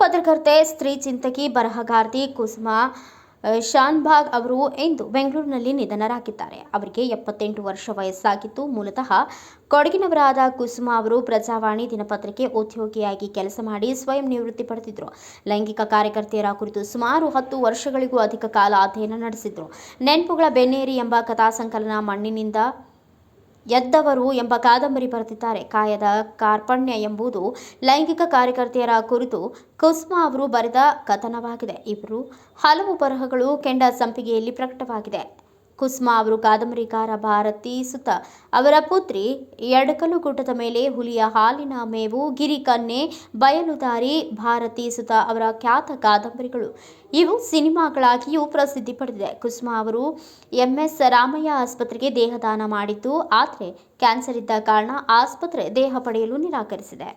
ಪತ್ರಕರ್ತೆ ಸ್ತ್ರೀ ಚಿಂತಕಿ ಬರಹಗಾರ್ತಿ ಕುಸುಮಾ ಅಹ್, ಶಾನ್ಭಾಗ್ ಅವರು ಇಂದು ಬೆಂಗಳೂರಿನಲ್ಲಿ ನಿಧನರಾಗಿದ್ದಾರೆ. ಅವರಿಗೆ ಎಪ್ಪತ್ತೆಂಟು ವರ್ಷ ವಯಸ್ಸಾಗಿತ್ತು ಮೂಲತಃ ಕೊಡಗಿನವರಾದ ಕುಸುಮಾ ಅವರು ಪ್ರಜಾವಾಣಿ ದಿನಪತ್ರಿಕೆ ಉದ್ಯೋಗಿಯಾಗಿ ಕೆಲಸ ಮಾಡಿ ಸ್ವಯಂ ನಿವೃತ್ತಿ ಪಡೆದಿದ್ದರು ಲೈಂಗಿಕ ಕಾರ್ಯಕರ್ತೆಯರ ಕುರಿತು ಸುಮಾರು ಹತ್ತು ವರ್ಷಗಳಿಗೂ ಅಧಿಕ ಕಾಲ ಅಧ್ಯಯನ ನಡೆಸಿದ್ದರು ನೆನಪುಗಳ ಬೆನ್ನೇರಿ ಎಂಬ ಕಥಾ ಸಂಕಲನ ಮಣ್ಣಿನಿಂದ ಎದ್ದವರು ಎಂಬ ಕಾದಂಬರಿ ಬರೆದಿದ್ದಾರೆ. ಕಾಯದ ಕಾರ್ಪಣ್ಯ ಎಂಬುದು ಲೈಂಗಿಕ ಕಾರ್ಯಕರ್ತೆಯರ ಕುರಿತು ಕುಸ್ಮಾ ಅವರು ಬರೆದ ಕಥನವಾಗಿದೆ. ಇವರು ಹಲವು ಬರಹಗಳು ಕೆಂಡ ಸಂಪಿಗೆಯಲ್ಲಿ ಪ್ರಕಟವಾಗಿದೆ. ಕುಸ್ಮಾ ಅವರು ಕಾದಂಬರಿಕಾರ ಭಾರತಿ ಸುತ ಅವರ ಪುತ್ರಿ ಎಡಕಲು ಗುಡ್ಡದ ಮೇಲೆ ಹುಲಿಯ ಹಾಲಿನ ಮೇವು ಗಿರಿಕನ್ನೆ ಬಯಲುದಾರಿ ಭಾರತಿ ಸುತ ಅವರ ಖ್ಯಾತ ಕಾದಂಬರಿಗಳು. ಇವು ಸಿನಿಮಾಗಳಾಗಿಯೂ ಪ್ರಸಿದ್ಧಿ ಪಡೆದಿದೆ. ಕುಸ್ಮಾ ಅವರು ಎಂ ಎಸ್ ರಾಮಯ್ಯ ಆಸ್ಪತ್ರೆಗೆ ದೇಹದಾನ ಮಾಡಿದ್ದು, ಆದರೆ ಕ್ಯಾನ್ಸರ್ ಇದ್ದ ಕಾರಣ ಆಸ್ಪತ್ರೆ ದೇಹ ಪಡೆಯಲು ನಿರಾಕರಿಸಿದೆ.